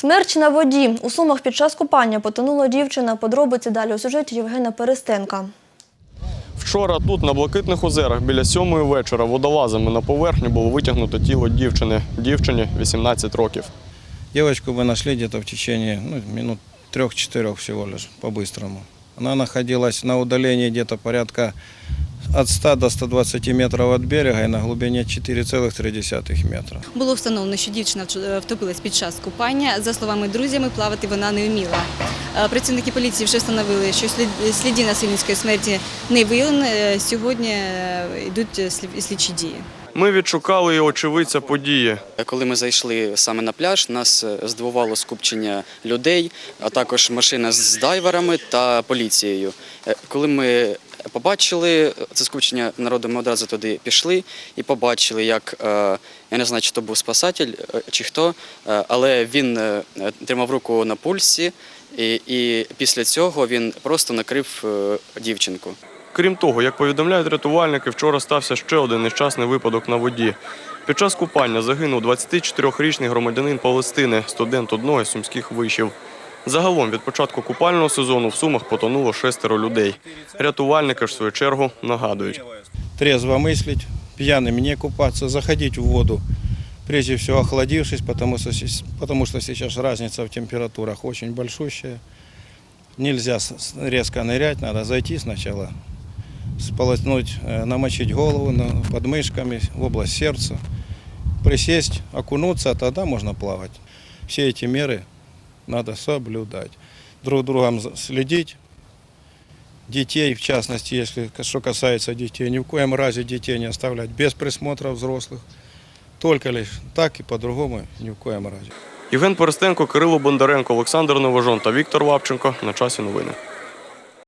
Смерч на воді. У Сумах під час купання потонула дівчина. Подробиці далі у сюжеті Євгена Перестенка. Вчора тут, на Блакитних озерах, біля сьомої вечора, водолазами на поверхню було витягнуто тіло дівчини. Дівчині 18 років. Девочку мы нашли где-то в течение ну, минут трех-четырех всего лишь, по-быстрому. Она находилась на удалении где-то порядка от 100 до 120 метров от берега и на глубине 4,3 метра. Було встановлено, що дівчина втопилась під час купання. За словами друзями, плавати вона не вміла. Е, Працівники поліції вже встановили, що слід- слідів насильницької смерті не виявлено. Е, Сьогодні е, йдуть слід- слідчі дії. Ми відшукали і очевидця події. Коли ми зайшли саме на пляж, нас е, здивувало скупчення людей, а також машина з дайверами та поліцією. Е, Коли ми побачили це скупчення народу, ми одразу туди пішли і побачили, як е, я не знаю, чи то був спасатель е, чи хто, е, але він тримав руку на пульсі, і, і після цього він просто накрив дівчинку. Крім того, як повідомляють рятувальники, вчора стався ще один нещасний випадок на воді. Під час купання загинув 24-річний громадянин Палестини, студент одного із сумських вишів. Загалом від початку купального сезону в Сумах потонуло шестеро людей. Рятувальники ж в свою чергу нагадують. Трезво мыслить, пьяным не купаться, заходить в воду, прежде всего охладившись, потому что, сес- потому что сейчас разница в температурах очень большущая. Нельзя с- с- резко нырять, надо зайти сначала, сполоснуть, э, намочить голову на- подмышками в область сердца, присесть, окунуться, а тогда можно плавать. Все эти меры надо соблюдать. Друг другом следить, детей, в частности, если что касается детей, ни в коем разе детей не оставлять без присмотра взрослых. Только лишь так и по-другому ни в коем разе. Євген Перестенко, Кирило Бондаренко, Олександр Новожон та Віктор Лапченко На часі новини.